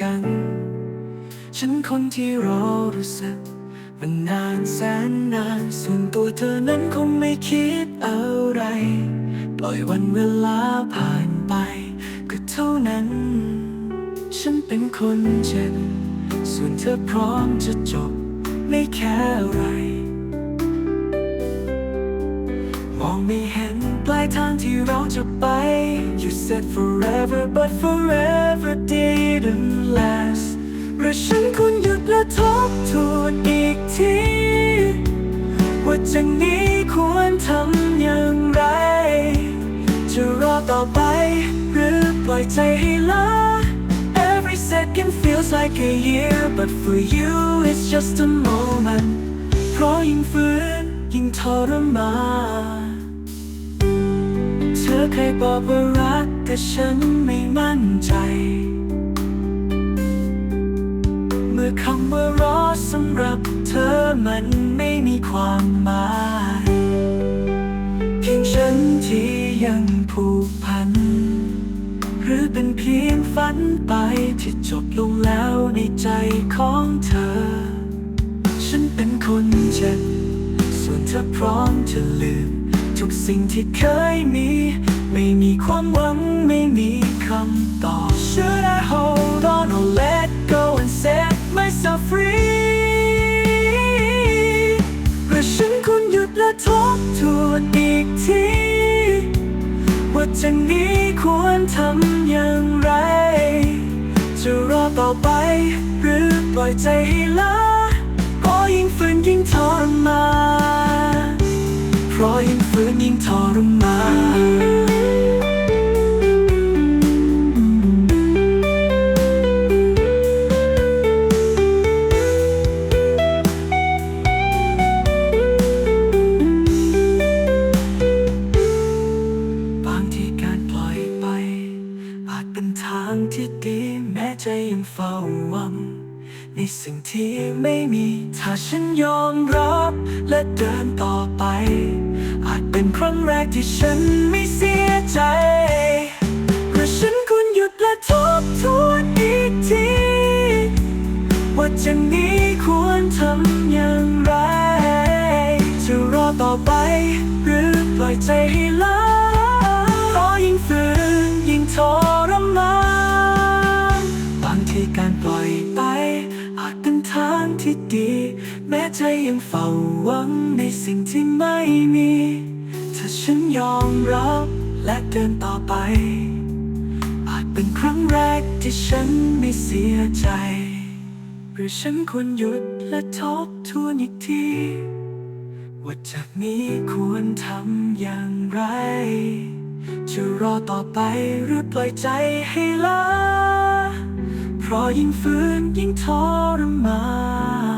กัน ฉันคนที่รอรู้สึกมันนานแสนนาน ส่วนตัวเธอนั้นคงไม่คิดอะไร ปล่อยวันเวลาผ่านไป ก็เท่านั้น ฉันเป็นคนเจ็บ ส่วนเธอพร้อมจะจบ ไม่แค่อะไร มองไม่เห็นปลายทางที่เราจะไป said forever but forever didn't last หรือฉันควรหยุดและทบทวนอีกที ว่าจากนี้ควรทำอย่างไร จะรอต่อไป หรือปล่อยใจให้ลา Every second feels like a year but for you it's just a moment เพราะยิ่งฝืนยิ่งทรมานเธอเคยบอกว่า แต่ฉันไม่มั่นใจ เมื่อคำว่ารอสำหรับเธอมันไม่มีความหมาย เพียงฉันที่ยังผูกพัน หรือเป็นเพียงฝันไปที่จบลงแล้วในใจของเธอ ฉันเป็นคนเจ็บส่วนเธอพร้อมจะลืม ทุกสิ่งที่เคยมี ไม่มีความหวังไม่มีคำตอบ Should I hold on or let go and set myself free หรือฉันควรหยุดและทบทวนอีกที ว่าจากนี้ควรทำอย่างไร จะรอต่อไป หรือปล่อยใจให้ลาก็ยิ่งฝืนยิ่งทรมานเพราะยิ่งฝืนยิ่งทรมาน เป็นทางที่ดีแม้ใจยังเฝ้าหวัง ในสิ่งที่ไม่มี ถ้าฉันยอมรับและเดินต่อไป อาจเป็นครั้งแรกที่ฉันไม่เสียใจหรือฉันควรหยุดและทบทวนอีกที ว่าจากนี้ควรทำอย่างไร จะรอต่อไป หรือปล่อยใจให้ล ม้ใจยังเฝ้าหวังในสิ่งที่ไม่มี ถ้าฉันยอมรับและเดินต่อไป อาจเป็นครั้งแรกที่ฉันไม่เสียใจ หรือฉันควรหยุดและทบทวนอีกทีว่าจากนี้ควรทำอย่างไร จะรอต่อไปหรือปล่อยใจให้ลาเพราะยิ่งฝืนยิ่งทรมาน